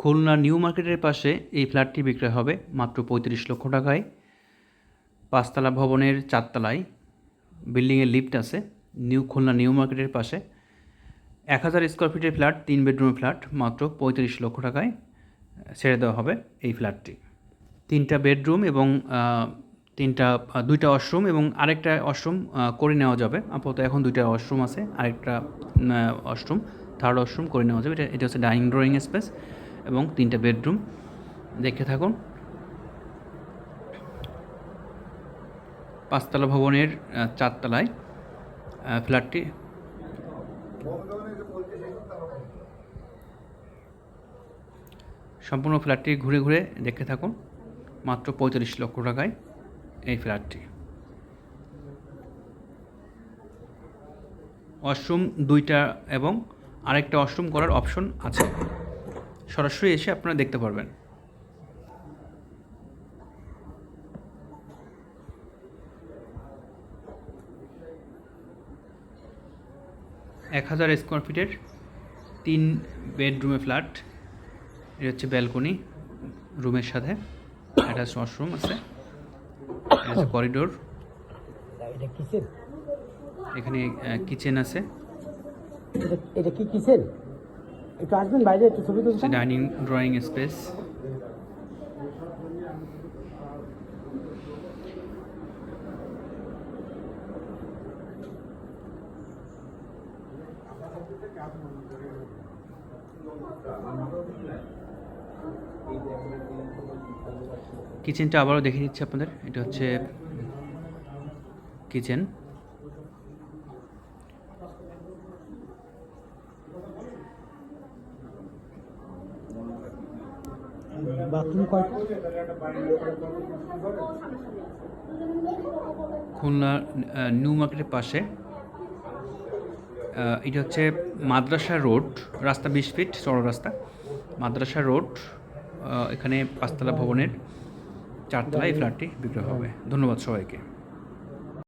Khulna new মার্কেটের পাশে এই ফ্ল্যাটটি বিক্রয় হবে মাত্র পঁয়ত্রিশ লক্ষ টাকায়। পাঁচতলা ভবনের চারতলায় বিল্ডিংয়ের লিফট আছে নিউ খুলনা নিউ মার্কেটের পাশে। এক হাজার স্কোয়ার ফিটের ফ্ল্যাট, তিন বেডরুমের ফ্ল্যাট, মাত্র পঁয়ত্রিশ লক্ষ টাকায় ছেড়ে দেওয়া হবে এই ফ্ল্যাটটি। তিনটা বেডরুম এবং তিনটা দুইটা ওয়াশরুম এবং আরেকটা ওয়াশরুম করে নেওয়া যাবে। আপাতত এখন দুইটা ওয়াশরুম আছে, আরেকটা ওয়াশরুম, থার্ড ওয়াশরুম করে নেওয়া যাবে। এটা এটা হচ্ছে ডাইনিং, ড্রয়িং স্পেস। এবং তিনটা বেডরুম দেখে থাকুন। পাঁচতলা ভবনের চারতলায় ফ্ল্যাটটি। সম্পূর্ণ ফ্ল্যাটটি ঘুরে ঘুরে দেখে থাকুন। মাত্র পঁয়তাল্লিশ লক্ষ টাকায় এই ফ্ল্যাটটি। ওয়াশরুম দুইটা এবং আরেকটা ওয়াশরুম করার অপশন আছে। সরাসরি এসে আপনারা দেখতে পারবেন। এক হাজার স্কোয়ার ফিটের তিন বেডরুমে ফ্ল্যাট এটা হচ্ছে ব্যালকনি রুমের সাথে অ্যাটাচ ওয়াশরুম আছে করিডোর এখানে কিচেন আছে। এটা কি কিচেন একটু আসবেন বাইরে, একটু ছবি তুলছেন ডাইনিং ড্রয়িং স্পেস কিচেনটা আবারও দেখে দিচ্ছি আপনাদের। এটা হচ্ছে কিচেন বাথরুম কয়টা খুলনা নিউ মার্কেটের পাশে। এটা হচ্ছে মাদ্রাসা রোড, রাস্তা বিশ ফিট সড়ক রাস্তা। মাদ্রাসা রোড এখানে পাঁচতলা ভবনের চারতলা এই ফ্ল্যাটটি বিক্রয় হবে। ধন্যবাদ সবাইকে।